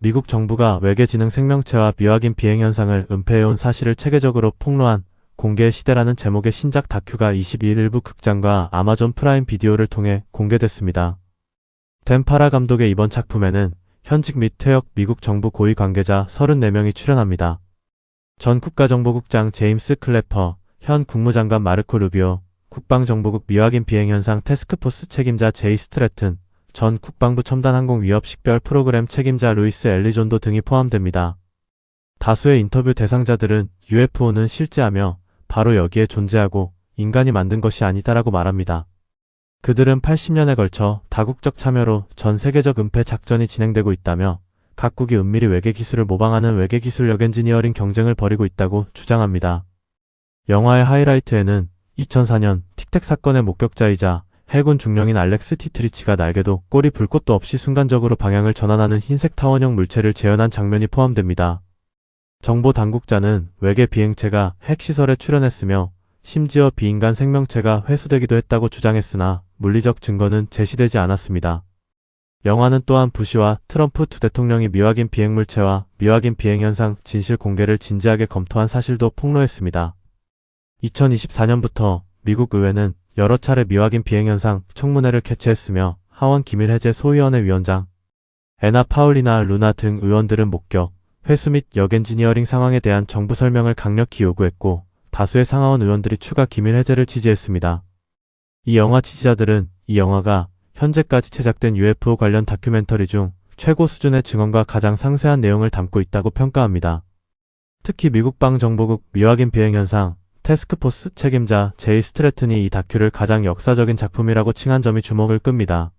미국 정부가 외계 지능 생명체와 미확인 비행 현상을 은폐해온 사실을 체계적으로 폭로한 공개의 시대라는 제목의 신작 다큐가 22일 일부 극장과 아마존 프라임 비디오를 통해 공개됐습니다. 덴파라 감독의 이번 작품에는 현직 및 퇴역 미국 정부 고위 관계자 34명이 출연합니다. 전 국가정보국장 제임스 클래퍼, 현 국무장관 마르코 루비오, 국방정보국 미확인 비행 현상 테스크포스 책임자 제이 스트래튼, 전 국방부 첨단 항공 위협 식별 프로그램 책임자 루이스 엘리존도 등이 포함됩니다. 다수의 인터뷰 대상자들은 UFO는 실제하며 바로 여기에 존재하고 인간이 만든 것이 아니다라고 말합니다. 그들은 80년에 걸쳐 다국적 참여로 전 세계적 은폐 작전이 진행되고 있다며 각국이 은밀히 외계 기술을 모방하는 외계 기술 역 엔지니어링 경쟁을 벌이고 있다고 주장합니다. 영화의 하이라이트에는 2004년 틱택 사건의 목격자이자 해군 중령인 알렉스 티트리치가 날개도 꼬리 불꽃도 없이 순간적으로 방향을 전환하는 흰색 타원형 물체를 재현한 장면이 포함됩니다. 정보 당국자는 외계 비행체가 핵시설에 출현했으며 심지어 비인간 생명체가 회수되기도 했다고 주장했으나 물리적 증거는 제시되지 않았습니다. 영화는 또한 부시와 트럼프 두 대통령이 미확인 비행물체와 미확인 비행현상 진실 공개를 진지하게 검토한 사실도 폭로했습니다. 2024년부터 미국 의회는 여러 차례 미확인 비행 현상 청문회를 개최했으며 하원 기밀해제 소위원회 위원장, 에나 파울리나 루나 등 의원들은 목격, 회수 및 역엔지니어링 상황에 대한 정부 설명을 강력히 요구했고 다수의 상하원 의원들이 추가 기밀 해제를 지지했습니다. 이 영화 지지자들은 이 영화가 현재까지 제작된 UFO 관련 다큐멘터리 중 최고 수준의 증언과 가장 상세한 내용을 담고 있다고 평가합니다. 특히 미국 방정보국 미확인 비행 현상 테스크포스 책임자 제이 스트래튼이 이 다큐를 가장 역사적인 작품이라고 칭한 점이 주목을 끕니다.